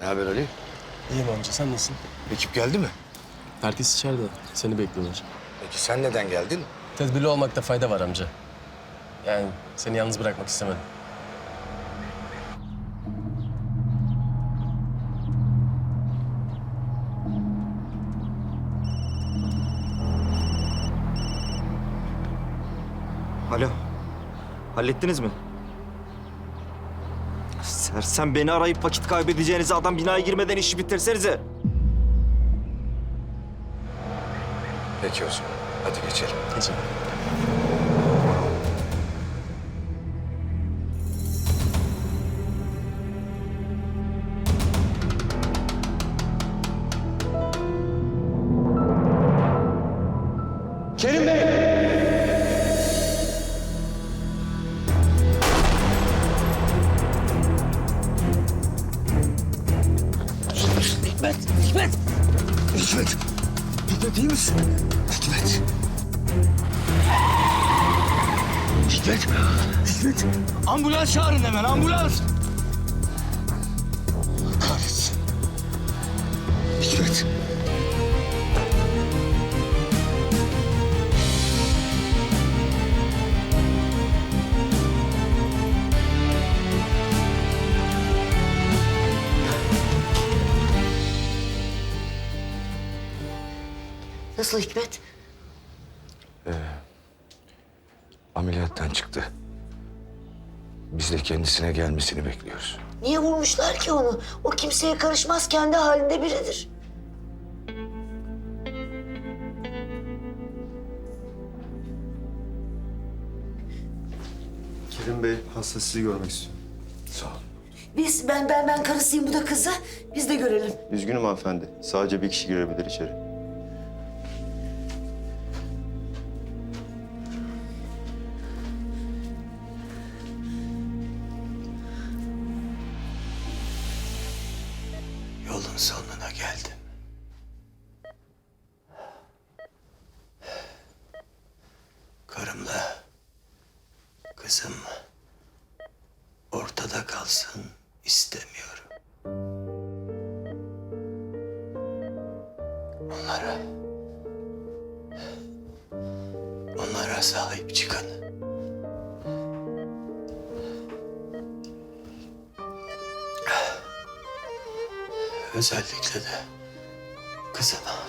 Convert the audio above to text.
Ne haber Ali? İyiyim amca sen nasılsın? Ekip geldi mi? Herkes içeride. Seni bekliyorlar. Peki sen neden geldin? Tedbirli olmakta fayda var amca. Yani seni yalnız bırakmak istemedim. Alo. Hallettiniz mi? Sersem beni arayıp vakit kaybedeceğinize adam binaya girmeden işi bitirsenize. Peki o zaman. Hadi geçelim. Geçelim. Hikmet! Hikmet! Hikmet iyi misin? Hikmet! Hikmet! Hikmet! Ambulans çağırın hemen ambulans! Nasıl Hikmet? Ameliyattan çıktı. Biz de kendisine gelmesini bekliyoruz. Niye vurmuşlar ki onu? O kimseye karışmaz, kendi halinde biridir. Kerim Bey hasta sizi görmek istiyor. Sağ ol. Biz, ben, ben, ben karısıyım, bu da kızı. Biz de görelim. Üzgünüm hanımefendi. Sadece bir kişi girebilir içeri. Yolun sonuna geldim. Karımla kızım ortada kalsın istemiyorum. Onlara onlara sahip çıkın. Özellikle de kızıma.